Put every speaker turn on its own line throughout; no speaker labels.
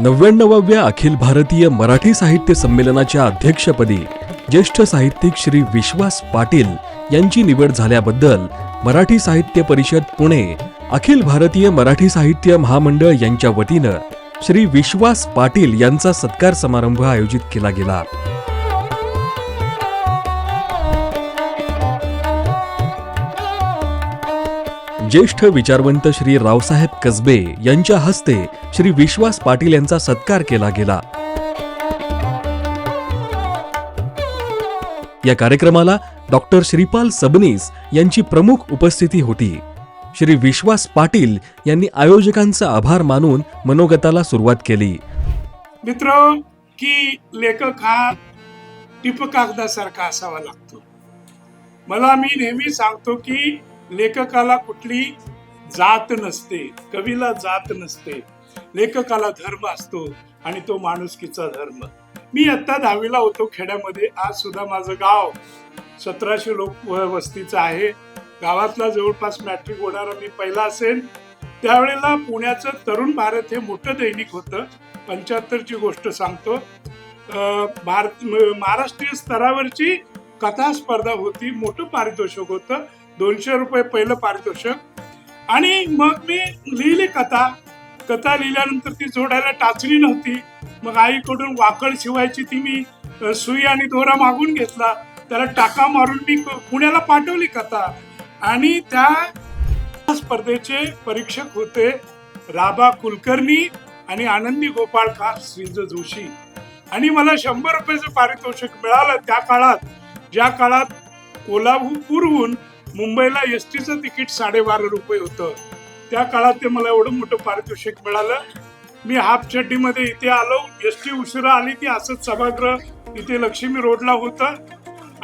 नव्याण्णवाव्या अखिल भारतीय मराठी साहित्य संमेलनाच्या अध्यक्षपदी ज्येष्ठ साहित्यिक श्री विश्वास पाटील यांची निवड झाल्याबद्दल मराठी साहित्य परिषद पुणे अखिल भारतीय मराठी साहित्य महामंडळ यांच्या वतीनं श्री विश्वास पाटील यांचा सत्कार समारंभ आयोजित केला गेला ज्येष्ठ विचारवंत श्री रावसाहेब कसबे यांच्या हस्ते श्री विश्वास पाटील यांचा सत्कार केला गेला या कार्यक्रमाला डॉक्टर श्रीपाल सबनीस यांची प्रमुख उपस्थिती होती श्री विश्वास पाटील यांनी आयोजकांचा आभार मानून मनोगताला सुरुवात केली
मित्र की लेखक हा टिपकागदासारखा असावा लागतो मला मी नेहमी सांगतो की लेखकाला कुठली जात नसते कवीला जात नसते लेखकाला धर्म असतो आणि तो माणुसकीचा धर्म मी आता दहावीला होतो खेड्यामध्ये आज सुद्धा माझं गाव सतराशे लोक वस्तीच आहे गावातला जवळपास मॅट्रिक होणारा मी पहिला असेल त्यावेळेला पुण्याचं तरुण भारत हे मोठं दैनिक होतं पंच्याहत्तरची गोष्ट सांगतो भारत महाराष्ट्रीय स्तरावरची कथा स्पर्धा होती मोठं पारितोषिक होतं दोनशे रुपये पहिलं पारितोषिक आणि मग मी लिहिली कथा कथा लिहिल्यानंतर ती जोडायला टाचली नव्हती मग आईकडून वाकड शिवायची ती मी सुई आणि दोरा मागून घेतला त्याला टाका मारून मी पुण्याला पाठवली कथा आणि त्या स्पर्धेचे परीक्षक होते राबा कुलकर्णी आणि आनंदी गोपाळ खास श्रीज जोशी आणि मला शंभर रुपयाचं पारितोषिक मिळालं त्या काळात ज्या काळात कोल्हापूरहून मुंबईला एस टीचं तिकीट साडेबारा रुपये होतं त्या काळात ते मला एवढं मोठं पारितोषिक मिळालं मी हाफ चड्डीमध्ये इथे आलो एस टी उशिरा आली ती असंच सभागृह इथे लक्ष्मी रोडला होतं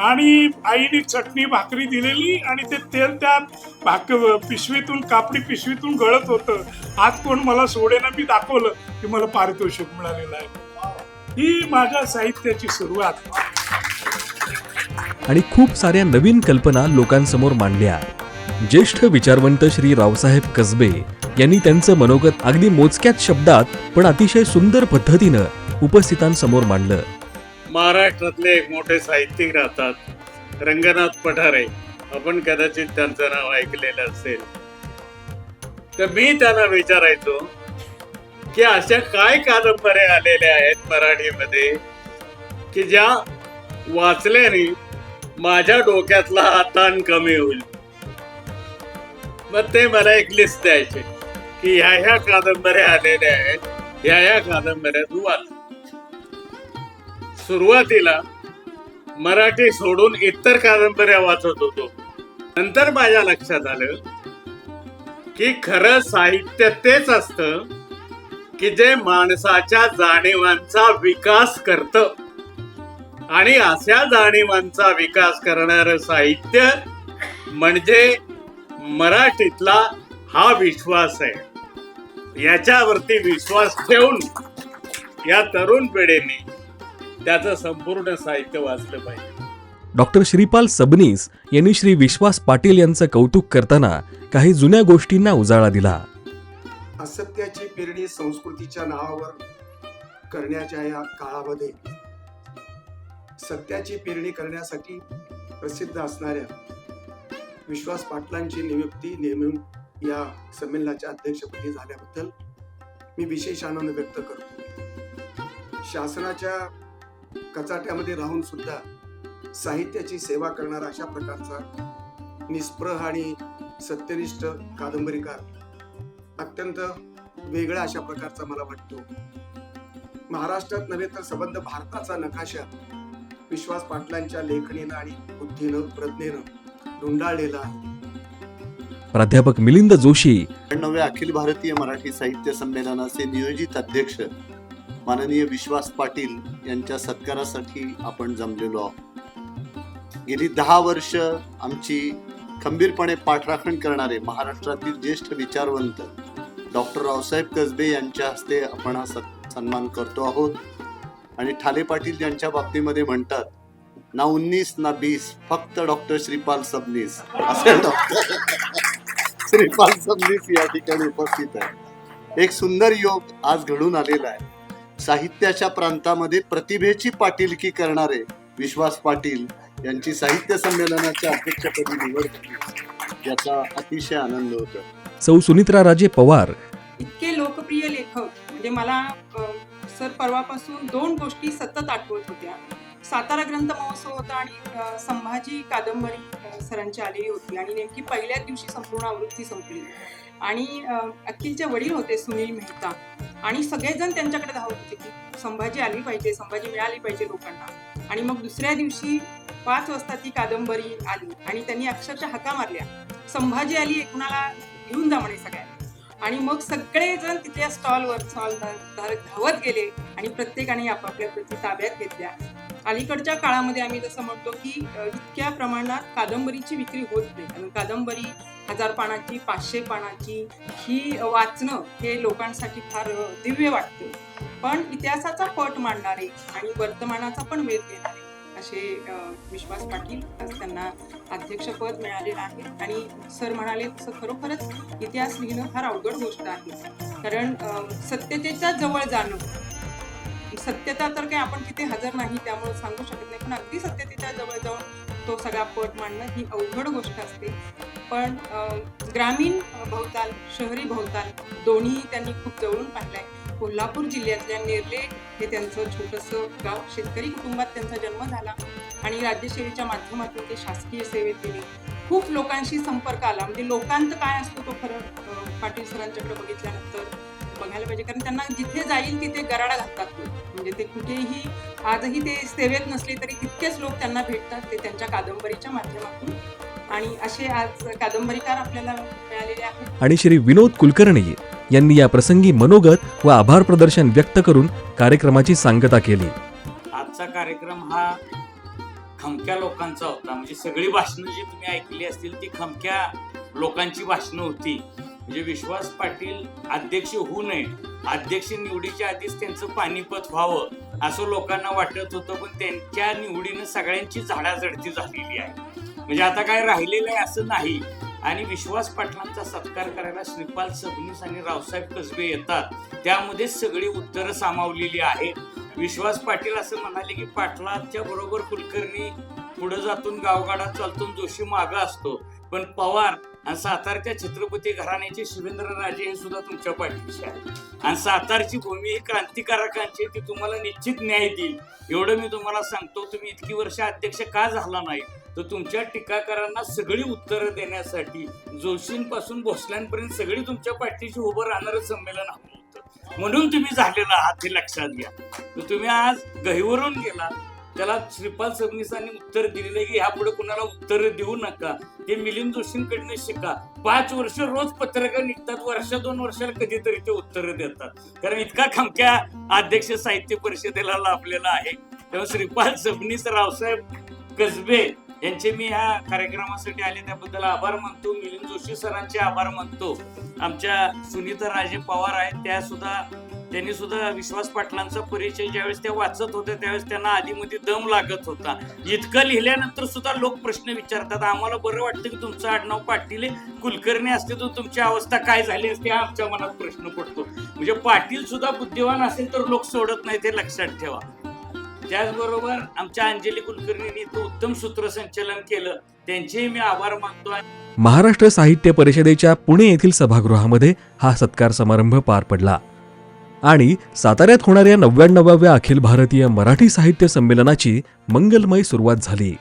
आणि आईने चटणी भाकरी दिलेली आणि ते तेल त्या भाक पिशवीतून कापडी पिशवीतून गळत होतं आज कोण मला सोडेना मी दाखवलं की मला पारितोषिक मिळालेलं आहे ही माझ्या साहित्याची सुरुवात
आणि खूप साऱ्या नवीन कल्पना लोकांसमोर मांडल्या ज्येष्ठ विचारवंत श्री रावसाहेब कसबे यांनी त्यांचं मनोगत अगदी मोजक्यात शब्दात पण अतिशय सुंदर पद्धतीनं उपस्थितांसमोर मांडलं
महाराष्ट्रातले एक मोठे साहित्यिक राहतात रंगनाथ पठारे आपण कदाचित त्यांचं नाव ऐकलेलं असेल तर मी त्यांना विचारायचो की अशा काय कादंबऱ्या आलेल्या आहेत मराठीमध्ये की ज्या वाचल्याने माझ्या डोक्यातला हा ताण कमी होईल मग ते मला एक लिस्ट द्यायचे की ह्या ह्या कादंबऱ्या आलेल्या आहेत ह्या ह्या कादंबऱ्या तू वाच सुरुवातीला मराठी सोडून इतर कादंबऱ्या वाचत होतो नंतर माझ्या लक्षात आलं की खरं साहित्य तेच असतं की जे माणसाच्या जाणीवांचा विकास करतं आणि अशा जाणीवांचा विकास करणार साहित्य म्हणजे मराठीतला हा विश्वास आहे याच्यावरती विश्वास ठेवून या तरुण पिढीने त्याचं संपूर्ण साहित्य वाचलं पाहिजे
डॉक्टर श्रीपाल सबनीस यांनी श्री विश्वास पाटील यांचं कौतुक करताना काही जुन्या गोष्टींना उजाळा दिला
असत्याची पेरणी संस्कृतीच्या नावावर करण्याच्या या काळामध्ये सत्याची पेरणी करण्यासाठी प्रसिद्ध असणाऱ्या विश्वास पाटलांची नियुक्ती नेमून या संमेलनाच्या अध्यक्षपदी झाल्याबद्दल मी विशेष आनंद व्यक्त करतो शासनाच्या कचाट्यामध्ये राहून सुद्धा साहित्याची सेवा करणारा अशा प्रकारचा निस्पृह आणि सत्यनिष्ठ कादंबरीकार अत्यंत वेगळा अशा प्रकारचा मला वाटतो महाराष्ट्रात नव्हे तर संबंध भारताचा नकाशा विश्वास पाटलांच्या लेखणीनं आणि बुद्धीनं प्रज्ञेनं धुंडाळलेला आहे
प्राध्यापक मिलिंद जोशी
नव्या अखिल भारतीय मराठी साहित्य संमेलनाचे नियोजित अध्यक्ष माननीय विश्वास पाटील यांच्या सत्कारासाठी आपण जमलेलो आहोत गेली दहा वर्ष आमची खंबीरपणे पाठराखण करणारे महाराष्ट्रातील ज्येष्ठ विचारवंत डॉक्टर रावसाहेब कसबे यांच्या हस्ते आपण हा सन्मान करतो आहोत आणि ठाले पाटील यांच्या बाबतीमध्ये म्हणतात ना उन्नीस ना बीस फक्त डॉक्टर श्रीपाल सबनीस असे डॉक्टर श्रीपाल सबनीस या ठिकाणी उपस्थित आहे एक सुंदर योग आज घडून आलेला आहे साहित्याच्या प्रांतामध्ये प्रतिभेची पाटीलकी करणारे विश्वास पाटील यांची साहित्य संमेलनाच्या अध्यक्षपदी निवड याचा अतिशय आनंद होतो
सौ सुनित्रा राजे पवार
इतके लोकप्रिय लेखक म्हणजे मला सर परवापासून दोन गोष्टी सतत आठवत होत्या सातारा ग्रंथ महोत्सव होता आणि संभाजी कादंबरी सरांची आलेली होती आणि नेमकी पहिल्याच दिवशी संपूर्ण आवृत्ती संपली आणि अखिलचे वडील होते सुनील मेहता आणि सगळेजण त्यांच्याकडे धावत होते की संभाजी आली पाहिजे संभाजी मिळाली पाहिजे लोकांना आणि मग दुसऱ्या दिवशी पाच वाजता ती कादंबरी आली आणि त्यांनी अक्षरशः हका मारल्या संभाजी आली एकूणाला घेऊन जा म्हणे सगळ्या आणि मग सगळेजण तिथल्या स्टॉलवर स्टॉल धारक धावत गेले आणि प्रत्येकाने आपापल्या प्रती ताब्यात घेतल्या अलीकडच्या काळामध्ये आम्ही जसं म्हणतो की इतक्या प्रमाणात कादंबरीची विक्री होत नाही कारण कादंबरी हजार पानाची पाचशे पानाची ही वाचणं हे लोकांसाठी फार दिव्य वाटतं पण इतिहासाचा पट मांडणारे आणि वर्तमानाचा पण वेध घेणारे असे विश्वास पाटील त्यांना अध्यक्षपद मिळालेलं आहे आणि सर म्हणाले तसं खरोखरच इतिहास लिहिणं फार अवघड गोष्ट आहे कारण सत्यतेच्या जवळ जाणं सत्यता तर काही आपण तिथे हजर नाही त्यामुळे सांगू शकत नाही पण अगदी सत्यतेच्या जवळ जाऊन तो सगळा पट मांडणं ही अवघड गोष्ट असते पण ग्रामीण भोवताल शहरी भोवताल दोन्ही त्यांनी खूप जवळून पाहिलं आहे कोल्हापूर जिल्ह्यातल्या नेरले हे त्यांचं छोटंसं गाव शेतकरी कुटुंबात त्यांचा जन्म झाला आणि राज्यसेवेच्या माध्यमातून ते शासकीय सेवेत गेले खूप लोकांशी संपर्क आला म्हणजे लोकांत काय असतो तो फरक पाटील सरांच्याकडे बघितल्यानंतर बघायला पाहिजे कारण त्यांना जिथे जाईल तिथे गराडा घालतात म्हणजे ते कुठेही आजही ते सेवेत नसले तरी तितकेच लोक त्यांना भेटतात ते त्यांच्या कादंबरीच्या माध्यमातून आणि असे आज कादंबरीकार आपल्याला मिळालेले आहेत
आणि श्री विनोद कुलकर्णी यांनी या प्रसंगी मनोगत व आभार प्रदर्शन व्यक्त करून कार्यक्रमाची सांगता केली
आजचा कार्यक्रम हा खमक्या लोकांचा होता म्हणजे सगळी भाषणं जी तुम्ही ऐकली असतील ती खमक्या लोकांची भाषणं होती म्हणजे विश्वास पाटील अध्यक्ष होऊ नये अध्यक्ष निवडीच्या आधीच त्यांचं पाणीपत व्हावं असं लोकांना वाटत होतं पण त्यांच्या निवडीनं सगळ्यांची झाडाझडती झालेली आहे म्हणजे आता काय राहिलेलं आहे असं नाही आणि विश्वास पाटलांचा सत्कार करायला श्रीपाल सबनीस आणि रावसाहेब कसबे येतात त्यामध्ये सगळी उत्तरं सामावलेली आहेत विश्वास पाटील असं म्हणाले की पाटलांच्या बरोबर कुलकर्णी पुढे जातून गावगाडा चालतून जोशी मागा असतो पण पवार आणि सातारच्या छत्रपती घराण्याचे शिवेंद्रराजे हे सुद्धा तुमच्या पाठीशी आहे आणि सातारची भूमी ही क्रांतिकारकांची ती तुम्हाला निश्चित न्याय देईल एवढं मी तुम्हाला सांगतो तुम्ही इतकी वर्ष अध्यक्ष का झाला नाही तर तुमच्या टीकाकारांना सगळी उत्तरं देण्यासाठी जोशींपासून भोसल्यांपर्यंत सगळी तुमच्या पाठीशी उभं राहणारं संमेलन म्हणून तुम्ही झालेलं आहात हे लक्षात घ्या तुम्ही आज गहीवरून गेला त्याला श्रीपाल सबनीसांनी उत्तर दिलेलं की ह्यापुढे कुणाला उत्तर देऊ नका हे मिलिंद जोशींकडनं शिका पाच वर्ष रोज पत्रकार निघतात वर्ष दोन वर्षाला कधीतरी ते उत्तर देतात कारण इतका खमक्या अध्यक्ष साहित्य परिषदेला लाभलेला आहे तेव्हा श्रीपाल सबनीस रावसाहेब कसबे यांचे मी ह्या कार्यक्रमासाठी आले त्याबद्दल आभार मानतो मिलिंद जोशी सरांचे आभार मानतो आमच्या सुनीता राजे पवार आहेत त्या सुद्धा त्यांनी सुद्धा विश्वास पाटलांचा परिचय ज्यावेळेस त्या वाचत होत्या त्यावेळेस त्यांना आधीमध्ये दम लागत होता इतकं लिहिल्यानंतर सुद्धा लोक प्रश्न विचारतात आम्हाला बरं वाटतं की तुमचं आडनाव पाटील कुलकर्णी असते तर तुमची अवस्था काय झाली असते आमच्या मनात प्रश्न पडतो म्हणजे पाटील सुद्धा बुद्धिवान असेल तर लोक सोडत नाही ते लक्षात ठेवा त्याचबरोबर आमच्या अंजली कुलकर्णींनी तो उत्तम सूत्रसंचलन केलं त्यांचेही मी आभार मानतो
महाराष्ट्र साहित्य परिषदेच्या पुणे येथील सभागृहामध्ये हा सत्कार समारंभ पार पडला आणि साताऱ्यात होणाऱ्या नव्याण्णवाव्या अखिल भारतीय मराठी साहित्य संमेलनाची मंगलमय सुरुवात झाली